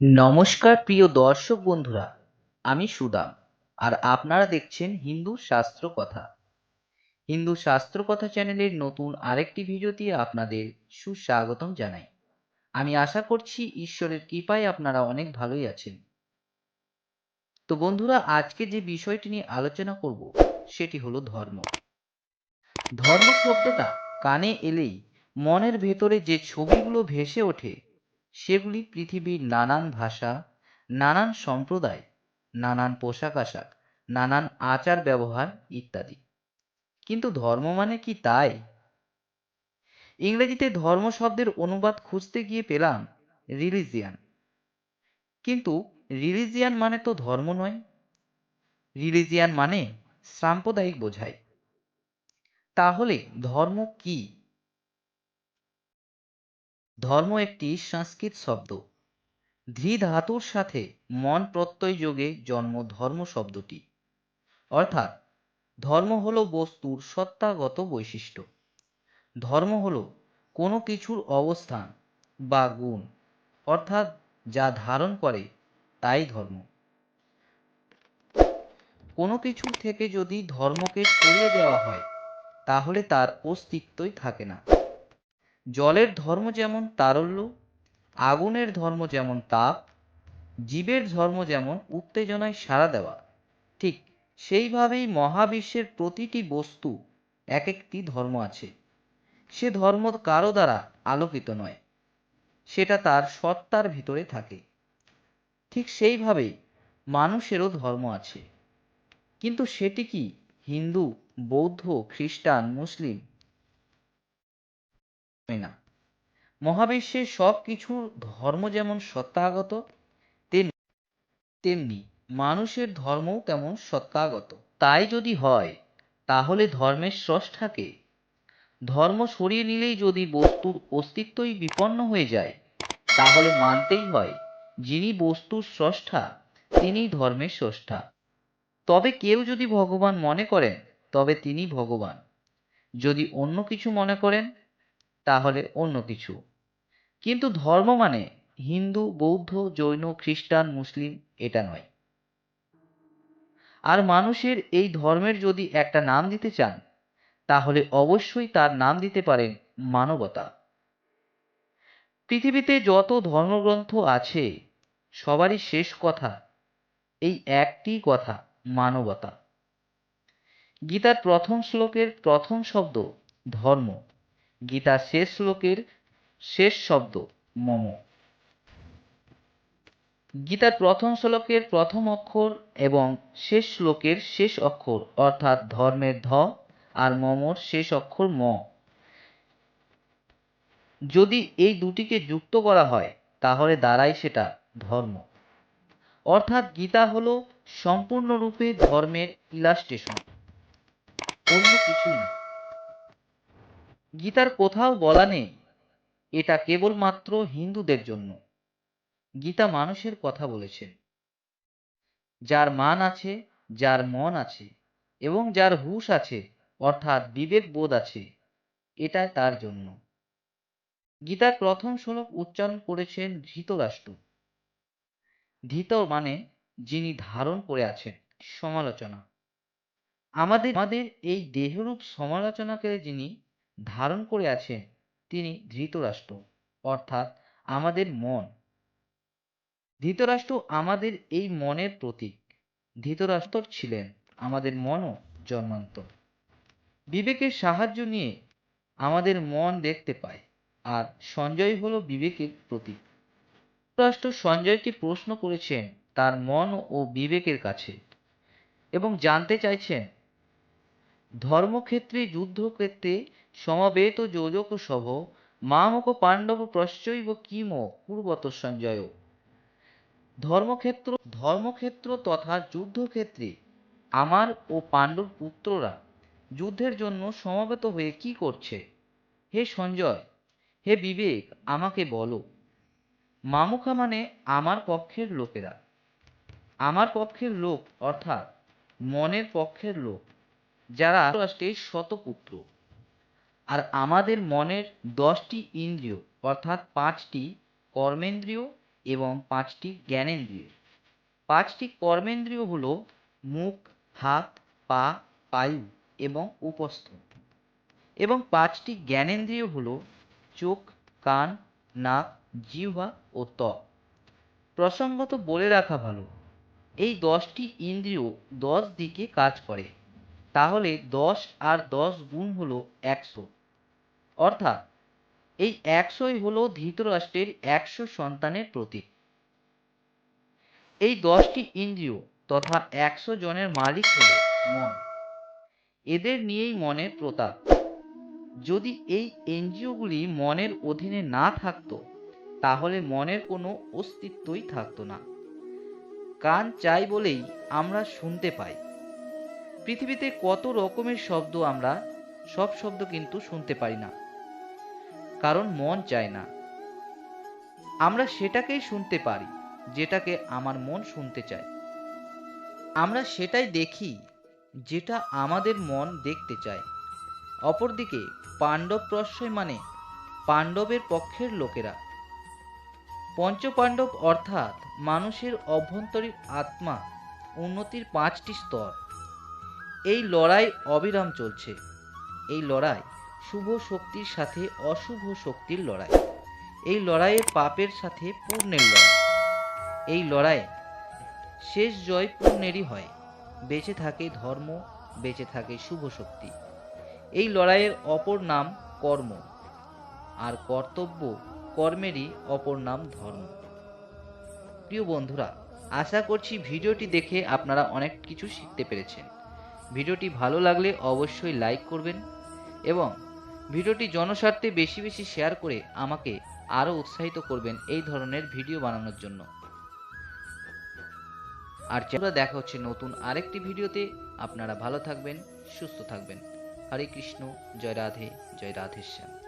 নমস্কার প্রিয় দর্শক বন্ধুরা, আমি সুদাম, আর আপনারা দেখছেন হিন্দু শাস্ত্র কথা। হিন্দু শাস্ত্র কথা চ্যানেলের নতুন আরেকটি ভিডিওতে আপনাদের সুস্বাগতম জানাই। আমি আশা করছি ঈশ্বরের কৃপায় আপনারা অনেক ভালোই আছেন। তো বন্ধুরা, আজকে যে বিষয়টি নিয়ে আলোচনা করব, সেটি হলো ধর্ম। ধর্ম শব্দটা কানে এলেই মনের ভেতরে যে ছবিগুলো ভেসে ওঠে সেগুলি পৃথিবীর নানান ভাষা, নানান সম্প্রদায়, নানান পোশাক আশাক, নানান আচার ব্যবহার ইত্যাদি। কিন্তু ধর্ম মানে কি তাই? ইংরেজিতে ধর্ম শব্দের অনুবাদ খুঁজতে গিয়ে পেলাম রিলিজিয়ান। কিন্তু রিলিজিয়ান মানে তো ধর্ম নয়। রিলিজিয়ান মানে সাম্প্রদায়িক বোঝায় তাহলে ধর্ম কি? ধর্ম একটি সংস্কৃত শব্দ। ধৃ ধাতুর সাথে মন প্রত্যয় যোগে জন্ম ধর্ম শব্দটি। অর্থাৎ, ধর্ম হলো বস্তুর সত্তাগত বৈশিষ্ট্য। ধর্ম হলো কোনো কিছুর অবস্থান বা গুণ, অর্থাৎ যা ধারণ করে তাই ধর্ম। কোনো কিছুর থেকে যদি ধর্মকে সরিয়ে দেওয়া হয়, তাহলে তার অস্তিত্বই থাকে না। জলের ধর্ম যেমন তারল্য, আগুনের ধর্ম যেমন তাপ, জীবের ধর্ম যেমন উত্তেজনায় সাড়া দেওয়া। ঠিক সেইভাবেই মহাবিশ্বের প্রতিটি বস্তু এক একটি ধর্ম আছে। সে ধর্ম কারও দ্বারা আলোকিত নয়, সেটা তার সত্তার ভিতরে থাকে। ঠিক সেইভাবেই মানুষেরও ধর্ম আছে। কিন্তু সেটি কি হিন্দু, বৌদ্ধ, খ্রিস্টান, মুসলিম না? মহাবিশ্বের সব কিছুর ধর্ম যেমন সত্তাগত, তেমনি তেমনি মানুষের ধর্মও তেমন সত্তাগত। তাই যদি হয়, তাহলে ধর্মের স্রষ্টাকে, ধর্ম সরিয়ে নিলেই যদি বস্তুর অস্তিত্বই বিপন্ন হয়ে যায়, তাহলে মানতেই হয়, যিনি বস্তুর স্রষ্টা, তিনিই ধর্মের স্রষ্টা। তবে কেউ যদি ভগবান মনে করেন, তবে তিনি ভগবান। যদি অন্য কিছু মনে করেন তাহলে অন্য কিছু। কিন্তু ধর্ম মানে হিন্দু, বৌদ্ধ, জৈন, খ্রিস্টান, মুসলিম এটা নয়। আর মানুষের এই ধর্মের যদি একটা নাম দিতে চান, তাহলে অবশ্যই তার নাম দিতে পারেন মানবতা। পৃথিবীতে যত ধর্মগ্রন্থ আছে, সবারই শেষ কথা এই একটি কথা, মানবতা। গীতার প্রথম শ্লোকের প্রথম শব্দ ধর্ম। গীতার শেষ শ্লোকের শেষ শব্দ, মম। গীতার প্রথম শ্লোকের প্রথম অক্ষর এবং শেষ শ্লোকের শেষ অক্ষর, অর্থাৎ ধর্মের ধ আর মমর শেষ অক্ষর ম। যদি এই দুটিকে যুক্ত করা হয়, তাহলে দাঁড়ায় সেটা ধর্ম। অর্থাৎ গীতা হলো সম্পূর্ণরূপে ধর্মের ইলাস্ট্রেশন অন্য কিছুই না। গীতার কোথাও বলা নেই, এটা কেবলমাত্র হিন্দুদের জন্য। গীতা মানুষের কথা বলেছেন যার মান আছে, যার মন আছে, এবং যার হুশ আছে, অর্থাৎ বিবেক বোধ আছে এটা তার জন্য। গীতার প্রথম শ্লোক উচ্চারণ করেছেন ধৃতরাষ্ট্র। ধৃত মানে যিনি ধারণ করে আছেন, সমালোচনা। আমাদের আমাদের এই দেহরূপ সমালোচনাকে যিনি ধারণ করে আছে তিনি ধৃতরাষ্ট্র, অর্থাৎ আমাদের মন। ধৃতরাষ্ট্র আমাদের এই মনের প্রতীক। ধৃতরাষ্ট্র ছিলেন আমাদের মনও জন্মান্তর বিবেকের সাহায্য নিয়ে আমাদের মন দেখতে পায়, আর সঞ্জয় হলো বিবেকের প্রতীক। ধৃতরাষ্ট্র সঞ্জয়কে প্রশ্ন করেছেন তার মন ও বিবেকের কাছে এবং জানতে চাইছেন, ধর্মক্ষেত্রে যুদ্ধক্ষেত্রে সমবেত যোজক সভ, মামক পাণ্ডব প্রশ্চৈব কিম পূর্বত সঞ্জয়। ধর্মক্ষেত্র ধর্মক্ষেত্র তথা যুদ্ধক্ষেত্রে আমার ও পাণ্ডব পুত্ররা যুদ্ধের জন্য সমবেত হয়ে কি করছে? হে সঞ্জয়, হে বিবেক, আমাকে বলো মামুখা মানে আমার পক্ষের লোকেরা। আমার পক্ষের লোক অর্থাৎ মনের পক্ষের লোক, যারা রাষ্ট্রের শতপুত্র। আর আমাদের মনের দশটি ইন্দ্রিয়, অর্থাৎ পাঁচটি কর্মেন্দ্রিয় এবং পাঁচটি জ্ঞানেন্দ্রিয়। পাঁচটি কর্মেন্দ্রিয় হলো মুখ, হাত, পা পায়ু এবং উপস্থ। এবং পাঁচটি জ্ঞানেন্দ্রিয় হলো চোখ, কান, নাক, জিহ্বা ও ত্বক। প্রসঙ্গত বলে রাখা ভালো, এই দশটি ইন্দ্রিয় দশ দিকে কাজ করে। তাহলে দশ আর দশ গুণ হলো একশো। অর্থাৎ এই একশোই হলো ধৃতরাষ্ট্রের একশো সন্তানের প্রতীক। এই দশটি ইন্দ্রিয় তথা একশো জনের মালিক হল মন। এদের নিয়েই মনের প্রতাপ। যদি এই এনজিওগুলি মনের অধীনে না থাকতো, তাহলে মনের কোনো অস্তিত্বই থাকতো না। কান চাই বলেই আমরা শুনতে পাই। পৃথিবীতে কত রকমের শব্দ আমরা সব শব্দ কিন্তু শুনতে পারি না। কারণ মন চায় না। আমরা সেটাকেই শুনতে পারি, যেটাকে আমার মন শুনতে চায়। আমরা সেটাই দেখি, যেটা আমাদের মন দেখতে চায়। অপরদিকে পাণ্ডব প্রশ্রয় মানে পাণ্ডবের পক্ষের লোকেরা। পঞ্চপাণ্ডব অর্থাৎ মানুষের অভ্যন্তরীণ আত্মা উন্নতির পাঁচটি স্তর। এই লড়াই অবিরাম চলছে। এই লড়াই শুভ শক্তির সাথে অশুভ শক্তির লড়াই। এই লড়াইয়ে পাপের সাথে পূর্ণের লড়াই। এই লড়াইয়ে শেষ জয় পূর্ণেরই হয়। বেঁচে থাকে ধর্ম, বেঁচে থাকে শুভ শক্তি। এই লড়াইয়ের অপর নাম কর্ম, আর কর্তব্য কর্মেরই অপর নাম ধর্ম। প্রিয় বন্ধুরা, আশা করছি ভিডিওটি দেখে আপনারা অনেক কিছু শিখতে পেরেছেন। ভিডিওটি ভালো লাগলে অবশ্যই লাইক করবেন এবং ভিডিওটি জনস্বার্থে বেশি বেশি শেয়ার করে আমাকে আরও উৎসাহিত করবেন এই ধরনের ভিডিও বানানোর জন্য। আর চ্যানেলটা দেখা হচ্ছে নতুন আরেকটি ভিডিওতে। আপনারা ভালো থাকবেন, সুস্থ থাকবেন। হরে কৃষ্ণ, জয় রাধে, জয় রাধেশ্যাম।